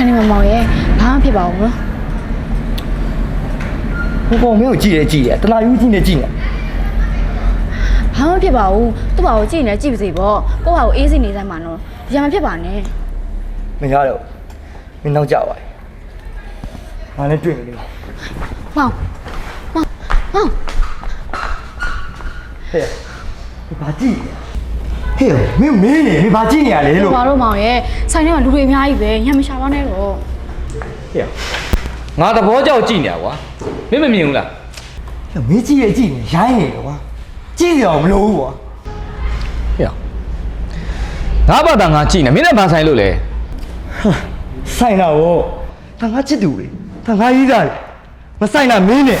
ခိုင်နေမမောင်ရဲ့ဘာမှဖြစ်ပါဘူးနော်ဟိုကောင်မင်းကိုကြည့်တယ်ကြည့်တယ်တနာယူကြည့်နေကြည့်နေဘာမှဖြစ်ပါဘူးသူ့ဘာကိုကြည့်နေကြည့်ပါစေပေါ့ကိုယ့်ဘာကိုအေးစိနေစမ်းပါနော်ဒီမှာဖြစ်ပါနဲ့မရတော့မင်းနောက်ကြပါလေငါလည်းတွေ့နေတယ်မောင်မောင်မောင်ဟဲ့ဘာကြည့် ဟဲ့မင်းမင်းနေမင်းဘာကြည့်နေရလဲလို့ဘာလို့မောင်ရဲ့ဆိုင်ထဲမှာလူတွေအများကြီးပဲညမရှာပါနဲ့တော့ဟဲ့ငါသဘောကြောက်ကြည့်နေတာကွာမင်းမမြင်ဘူးလားဟဲ့မင်းကြည့်ရကြည့်နေရိုင်းနေတယ်ကွာကြည့်ရအောင်မလို့ဘူးကွာဟဲ့ငါဘာသာငါကြည့်နေမင်းနဲ့ဘာဆိုင်လို့လဲဆိုင်တာဗောဒါငါချစ်သူလေဒါငါရေးတာလေမဆိုင်တာမင်းနဲ့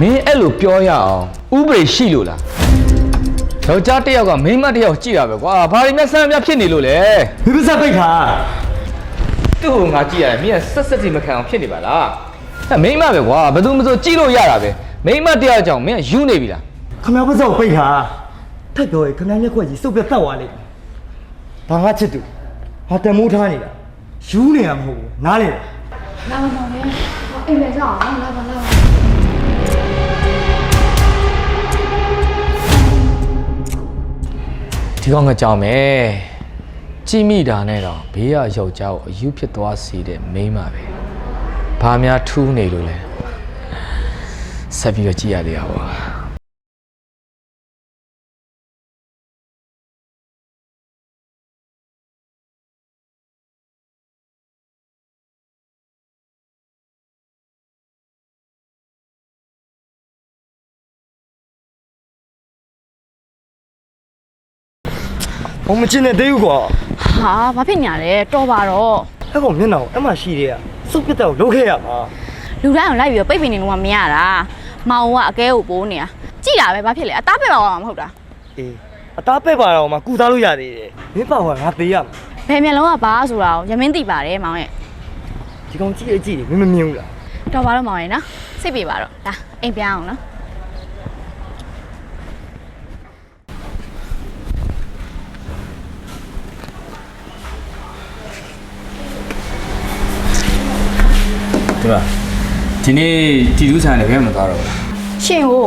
မင်းအဲ့လိုပြောရအောင်ဥပဒေရှိလို့လား ယောက်ျားတစ်ယောက်ကမိန်းမတစ်ယောက်ကြည့်တာပဲကွာဘာတွေနဲ့ဆန်းမြဖြစ်နေလို့လဲမင်းပါစပိတ်ခါသူ့ကိုငါကြည့်ရတယ်မင်းကဆက်ဆက်စီမခံအောင်ဖြစ်နေပါလားအဲ့မိန်းမပဲကွာဘယ်သူမှမဆိုကြည့်လို့ရတာပဲမိန်းမတစ်ယောက်ကြောင့်မင်းကယူနေပြီလားခမရပါစကိုပိတ်ခါထပ်ပြောရင်ခမရမျက်ခွက်ကြီးစုပ်ပြတ်တက်သွားလိမ့်မယ်ဒါငါချစ်သူဟာတမိုးထားနေတာယူနေတာမဟုတ်ဘူးနားလေလာပါမောင်ရဲ့အိမ်ပဲကြအောင်လာပါလာပါ ဒီကောင်ကကြောင်မယ်ကြည့်မိတာနဲ့တော့ဘေးကယောက်ျားကိုအယူဖြစ်သွားစေတဲ့မိန်းမပဲဘာများထူးနေလို့လဲဆက်ပြီးတော့ကြည့်ရသေးတာပေါ့ ဘုံမချင်တဲ့သေးဘူးကွာဟာဘာဖြစ်ညာလဲတော်ပါတော့အဲ့ကောင်မျက်နှာကိုအမှရှိသေးရစုပ်ပြတ်တက်ကိုလုပ်ခဲ့ရမှာလူတိုင်းကိုလိုက်ပြီးတော့ပိတ်ပင်နေလို့မှမရတာမောင်ကအကဲကိုပိုးနေတာကြည့်တာပဲဘာဖြစ်လဲအသားပဲပါမှာမဟုတ်တာအေးအသားပဲ့ပါတော့မှကုသားလို့ရသေးတယ်မင်းပါကငါသေးရမှာဘယ်မျက်လုံးကဘာဆိုတာကိုရမင်းသိပါတယ်မောင်ရဲ့ဒီကောင်ကြည့်ရကြည့်မင်းမမြင်ဘူးလား တော်ပါတော့မောင်ရဲ့နော်စိတ်ပြေပါတော့ဒါအိမ်ပြန်အောင်နော် ဒီမှာဒီနေ့တီတူးဆိုင်လည်းဘယ်မှမသွားတော့ဘူးရှင်ဟို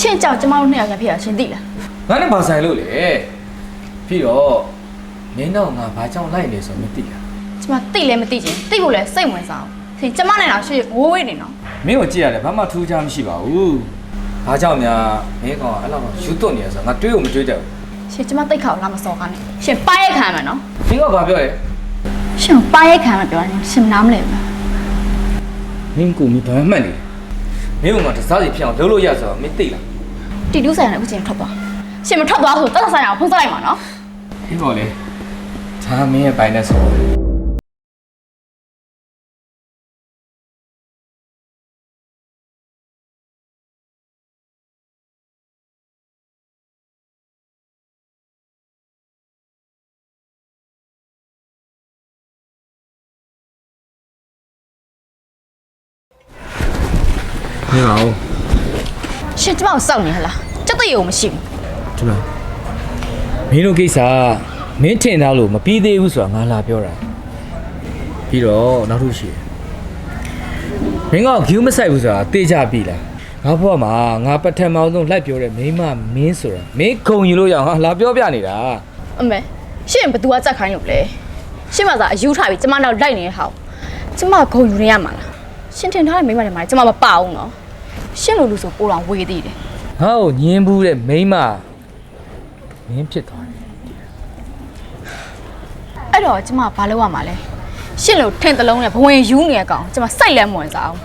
ရှင်ကြောင့်ကျမတို့နှစ်ယောက်ရဖြစ်ရရှင်သိလားငါနဲ့ဘာဆိုင်လို့လဲပြီးတော့မင်းတော့ငါဘာကြောင့်လိုက်နေဆိုမသိတာကျမသိလည်းမသိချင်သိဖို့လည်းစိတ်ဝင်စားအောင်ရှင်ကျမနဲ့တော့ရှင်ဝိုးဝေးနေနော်မင်းကိုကြည့်ရတယ်ဘာမှထူးခြားမရှိပါဘူးဘာကြောင့်များမင်းကောင်အဲ့လောက်ယူသွတ်နေရဆိုငါတွေးကိုမတွေးတတ်ဘူးရှင်ကျမသိတ်ခါကိုလာမစော်ကားနဲ့ရှင်ပါရိုက်ခံရမယ်နော်မင်းကဘာပြောလဲရှင်ကိုပါရိုက်ခံရမယ်ပြောရင်ရှင်မနားမလဲဘူး မင်းကိုမင်းဘာမှမှတ်နေလဲမင်းကငါတစားစီဖြစ်အောင်လုပ်လို့ရဆိုတော့မင်းသိလားတီတူးဆိုင်ကလည်းအခုချိန်ထွက်သွားရှင်မထွက်သွားဆိုတက်ဆိုင်အောင်ဖုန်းဆက်လိုက်မှာနော်ဒီပေါ်လေဒါမင်းရဲ့ဘိုင်နဲ့ဆို မင်းပါဦးရှင်ကျမကိုစောင့်နေဟလားစက်သိရုံမရှိဘူးဒီမှာမင်းတို့ကိစ္စမင်းထင်သားလို့မပြီးသေးဘူးဆိုတာငါလာပြောတာပြီးတော့နောက်တစ်ခုရှိတယ်မင်းကဂယူးမဆိုင်ဘူးဆိုတာသိကြပြီလားငါဘွားမှာငါပထမအောင်ဆုံးလိုက်ပြောတဲ့မိန်းမမင်းဆိုတာမင်းခုံယူလို့ရအောင်ငါလာပြောပြနေတာအမေရှင်ဘသူကစက်ခိုင်းလို့လဲရှင်မသာအယူထားပြီးကျမနောက်လိုက်နေတဲ့ဟာကိုကျမဂုံယူနေရမှာလား ရှင်ထင်ထားတဲ့မိန်းမတွေမှာကျမမပအောင်နော်ရှင်လိုလူဆိုပိုတော်ဝေးသေးတယ်ငါ့ကိုညင်းဘူးတဲ့မိန်းမမင်းဖြစ်သွားတယ်အဲ့တော့ကျမဘာလုပ်ရမှာလဲရှင်လိုထင်တလုံးနဲ့ဘဝင်ယူနေရကောင်ကျမစိုက်လဲမဝင်စားအောင်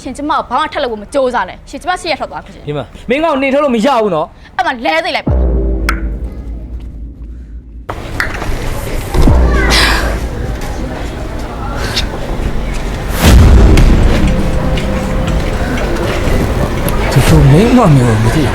ရှင်ကျမကိုဘာမှထက်လို့မစ조사နဲ့ရှင်ကျမရှေ့ရထွက်သွားဖြစ်ရှင်ဒီမှာမင်းကနေထုတ်လို့မရဘူးနော်အဲ့မှာလဲသိလိုက်ပါ မိန်းမမျိုးမသိဘူး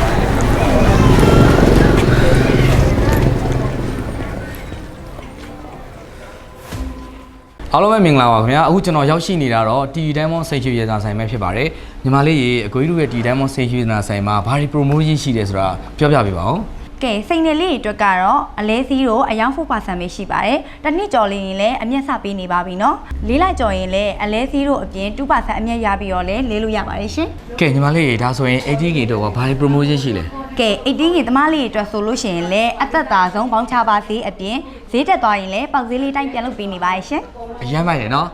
အားလုံးပဲမင်္ဂလာပါခင်ဗျာအခုကျွန်တော်ရောက်ရှိနေတာတော့ TD Diamond စိတ်ချရတာဆိုင်ပဲဖြစ်ပါတယ်ညီမလေးရေအကိုကြီးတို့ရဲ့ TD Diamond စိတ်ချရတာဆိုင်မှာဘာတွေ promotion ရှိတယ်ဆိုတာပြောပြပေးပါဦး ကဲစိန်နယ်လေးတွေအတွက်ကတော့အလဲစီးတော့အယောင်4%ပဲရှိပါတယ်။တစ်နှစ်ကျော်လေးရင်လည်းအမျက်စပေးနေပါပြီနော်။လေးလိုက်ကျော်ရင်လည်းအလဲစီးတော့အပြင်2%အမျက်ရပြီးတော့လည်းလေးလို့ရပါတယ်ရှင်ကဲညီမလေးဒါဆိုရင် 18K တော့ဘာလဲ promotion ရှိလဲ။ကဲ 18ရေသမားလေးတွေအတွက်ဆိုလို့ရှိရင်လည်းအသက်သာဆုံးပေါင်းချပါစေအပြင်ဈေးတက်သွားရင်လည်းပေါက်ဈေးလေးတိုင်းပြန်လုပ်ပေးနေပါတယ်ရှင်။အရန်မိုက်တယ်နော်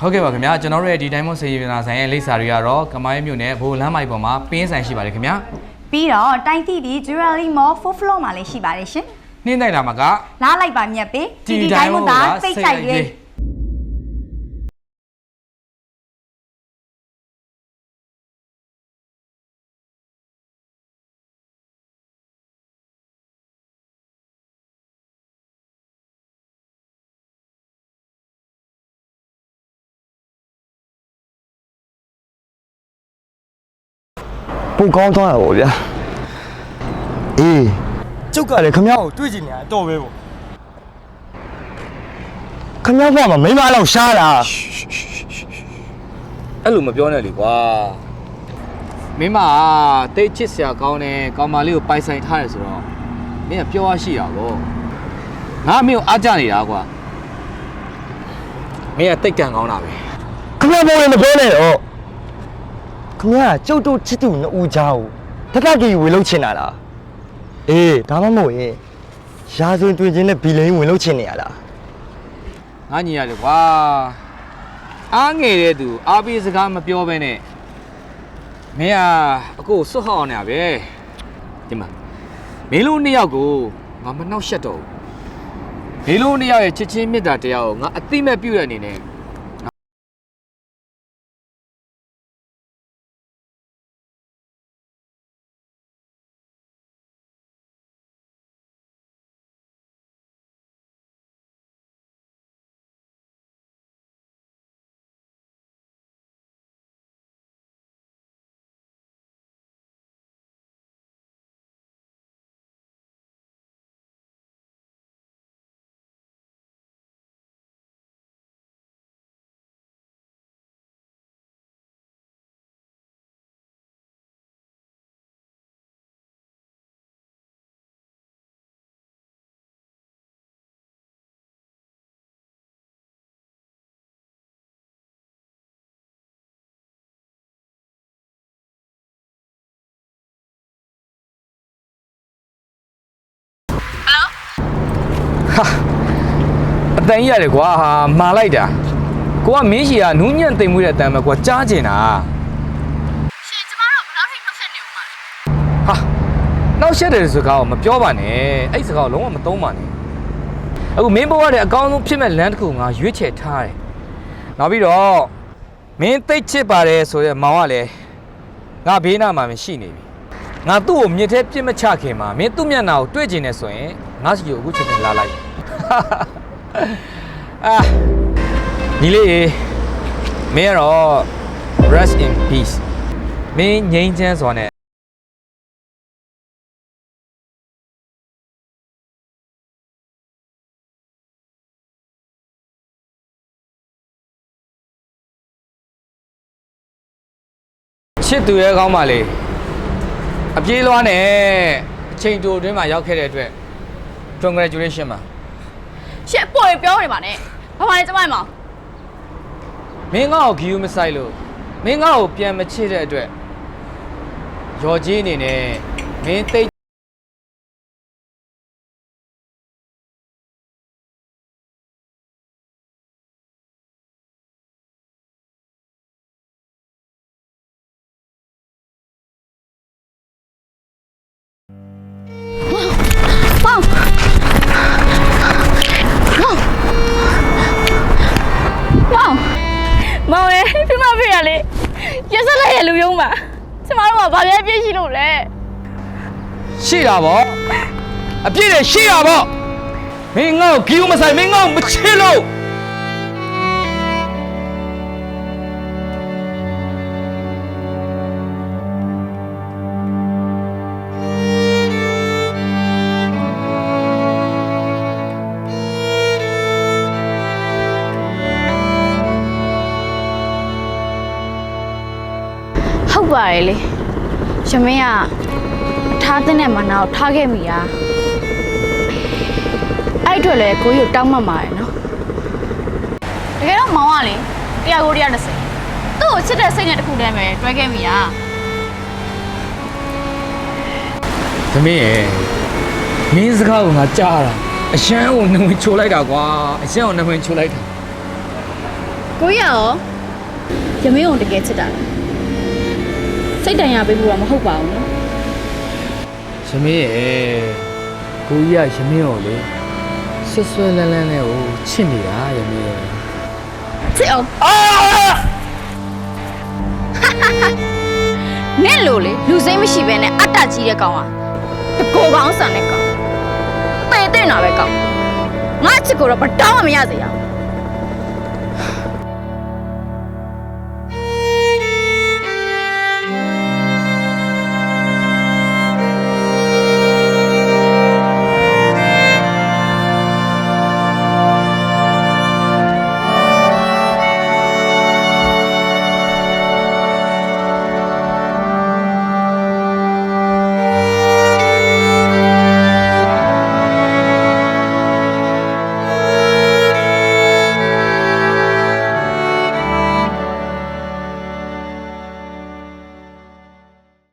ဟုတ်ကဲ့ပါခင်ဗျာကျွန်တော်တို့ရဲ့ဒီ Diamond စေရနာဆိုင်ရဲ့လိပ်စာတွေကတော့ကမိုင်းမြို့နယ်ဘိုလ်လမ်းမိုက်ပေါ်မှာပင်းဆိုင်ရှိပါတယ်ခင်ဗျာ ပြီးတော့တိုင်းတီဒီ Jewelry Mall 4th floor မှာလည်းရှိပါတယ်ရှင်နှင်းတိုက်လာမှာက။လာလိုက်ပါမြတ်ပေးတီတီတိုင်းမသာစိတ်ကြိုက်ရေး ပူကောင်းသွားတာပေါ့ဗျာအေးကျုပ်ကလည်းခမ ्या ကိုတွေ့ကြည့်နေတာအတော်ပဲပေါ့ခမ ्या ဘကမိမလောက်ရှားတာ အဲ့လိုမပြောနဲ့လေကွာမင်းမကတိတ်ချစ်စရာကောင်းတယ်ကောင်မလေးကိုပိုင်ဆိုင်ထားတယ်ဆိုတော့မင်းကပြောရရှိတာပေါ့ငါမင်းကိုအားကြနေတာကွာမင်းကတိတ်ကန်ကောင်းတာပဲ ခမ ्या ဘလည်းမပြောနဲ့တော့ ခမ ्या ကျုပ်တို့ချစ်သူနှစ်ဦးကြားကိုတတကြီးဝင်လို့ချင်တာလားအေးဒါမှမဟုတ်ရင်ရာဇဝင်တွင်ချင်းနဲ့ဘီလိန်ဝင်လို့ချင်နေရလားငါညီရတယ်ကွာအားငယ်တဲ့သူအားပေးစကားမပြောဘဲနဲ့မင်းကအကိုစွတ်ဟောက်အောင်နေရပဲဒီမှာမင်းတို့နှစ်ယောက်ကိုငါမနှောက်ရှက်တော့ဘူးမင်းတို့နှစ်ယောက်ရဲ့ချစ်ချင်းမေတ္တာတရားကိုငါအသိမဲ့ပြုရတဲ့အနေနဲ့ အတန်ကြီးရတယ်ကွာဟာမာလိုက်တာကိုကမင်းရှီကနူးညံ့သိမ်မွေးတဲ့အတန်ပဲကွာကြားကျင်တာရှင်ကျမတို့ဘယ်လောက်ထိနှုတ်ဆက်နေဦးမှာလဲဟာနောက်ရှက်တယ်စကားကိုမပြောပါနဲ့အဲ့စကားကိုလုံးဝမသုံးပါနဲ့အခုမင်းဘဝတဲ့အကောင်းဆုံးဖြစ်မဲ့လမ်းတစ်ခုငါရွေးချယ်ထားတယ်နောက်ပြီးတော့မင်းသိတ်ချစ်ပါတယ်ဆိုတဲ့မောင်ကလည်းငါဘေးနားမှာမရှိနေပြီငါသူ့ကိုမြစ်ထဲပြစ်မချခင်မှာမင်းသူ့မျက်နှာကိုတွေ့ကျင်နေဆိုရင်ငါစီကိုအခုချက်ချင်းလာလိုက် အာညီလေးရေမင်းကတော့ rest in peace မင်းငြိမ်းချမ်းစွာနဲ့ချစ်သူရဲ့ကောင်းပါလေအပြေးလွှားနဲ့အချိန်တိုအတွင်းမှာရောက်ခဲ့တဲ့အတွက် congratulation ပါ ရှင်အပေါ်ရပြောနေပါနဲ့ဘာမှလည်းကျမမအောင်မင်းငါ့ကိုဂီယူမဆိုင်လို့မင်းငါ့ကိုပြန်မချစ်တဲ့အတွက်ရော်ကြီးအနေနဲ့မင်းသိ လိုက်ရလူယုံပါကျမတို့ကဘာပြည့်ပြည့်ရှိလို့လဲရှိတာဗောအပြည့်နဲ့ရှိတာဗောမင်းငါ့ကိုဂီယူမဆိုင်မင်းငါ့ကိုမချစ်လို့ ဟုတ်ပါတယ်လေရမင်းကထထားတဲ့နဲ့မနာကိုထားခဲ့မိတာအဲ့အတွေ့လဲကိုကြီးကိုတောင်းမှတ်มาရယ်နော်တကယ်တော့မောင်ကလေတရားကိုတရားတစ်စိသူ့ကိုချစ်တဲ့စိတ်နဲ့တစ်ခုတည်းပဲတွဲခဲ့မိတာသမီးရဲ့မင်းစကားကိုငါကြားတာအရှမ်းကိုနှဝင်ချိုးလိုက်တာကွာအရှမ်းကိုနှဝင်ချိုးလိုက်တာကိုကြီးကရောရမင်းကိုတကယ်ချစ်တာလား စိတ်တန်ရပေးဖို့တော့မဟုတ်ပါဘူးနော်သမီးရဲ့ကိုကြီးကရမင်းကိုလေဆွဆွလန်းလန်းနဲ့ကိုချစ်နေတာရမင်းရဲ့ချစ်အောင်နင့်လိုလေလူစိမ့်မရှိဘဲနဲ့အတ္တကြီးတဲ့ကောင်อ่ะတကိုယ်ကောင်းဆန်တဲ့ကောင်ပေတဲ့နာပဲကောင်ငါချစ်ကိုတော့ဘတောင်းမှမရစေရဘူး